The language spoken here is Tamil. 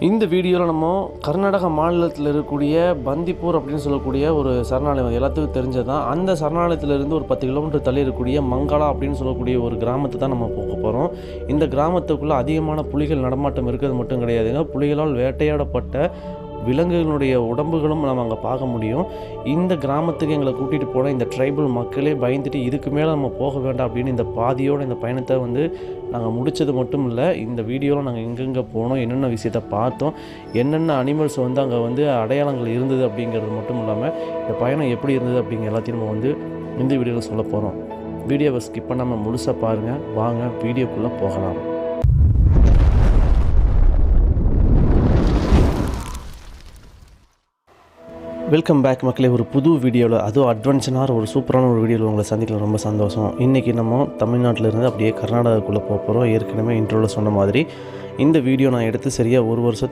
இந்த வீடியோவில் நம்ம கர்நாடகா மாநிலத்தில் இருக்கக்கூடிய பந்திப்பூர் அப்படின்னு சொல்லக்கூடிய ஒரு சரணாலயம் எல்லாத்துக்கும் தெரிஞ்சது தான் அந்த சரணாலயத்திலிருந்து ஒரு பத்து கிலோமீட்டர் தள்ளி இருக்கக்கூடிய மங்களா அப்படின்னு சொல்லக்கூடிய ஒரு கிராமத்தை தான் நம்ம போக போகிறோம் இந்த கிராமத்துக்குள்ளே அதிகமான புலிகள் நடமாட்டம் இருக்கிறது மட்டும் கிடையாதுங்க. புலிகளால் வேட்டையாடப்பட்ட விலங்குகளுடைய உடம்புகளும் நம்ம அங்கே பார்க்க முடியும். இந்த கிராமத்துக்கு எங்களை கூட்டிகிட்டு போன இந்த ட்ரைபல் மக்களே பயந்துட்டு இதுக்கு மேலே நம்ம போக வேண்டாம் அப்படின்னு இந்த பாதியோட இந்த பயணத்தை வந்து நாங்கள் முடித்தது மட்டும் இல்லை இந்த வீடியோவில் நாங்கள் எங்கெங்கே போனோம் என்னென்ன விஷயத்த பார்த்தோம் என்னென்ன அனிமல்ஸ் வந்து அங்கே வந்து அடையாளங்கள் இருந்தது அப்படிங்கிறது மட்டும் இல்லாமல் இந்த பயணம் எப்படி இருந்தது அப்படிங்கிற எல்லாத்தையும் நம்ம வந்து இந்த வீடியோவில் சொல்ல போகிறோம் வீடியோவை ஸ்கிப் பண்ணாமல் முழுசாக பாருங்கள் வாங்க வீடியோக்குள்ளே போகலாம். வெல்கம் பேக் மக்களே ஒரு புது வீடியோவில் அதுவும் அட்வென்ச்சனாக ஒரு சூப்பரான ஒரு வீடியோவில் உங்களை சந்திக்கலாம். ரொம்ப சந்தோஷம். இன்றைக்கி நம்ம தமிழ்நாட்டில் இருந்து அப்படியே கர்நாடகாக்குள்ளே போக போகிறோம் ஏற்கனவே இன்ட்ரோவில் சொன்ன மாதிரி. இந்த வீடியோ நான் எடுத்து சரியாக ஒரு வருஷம்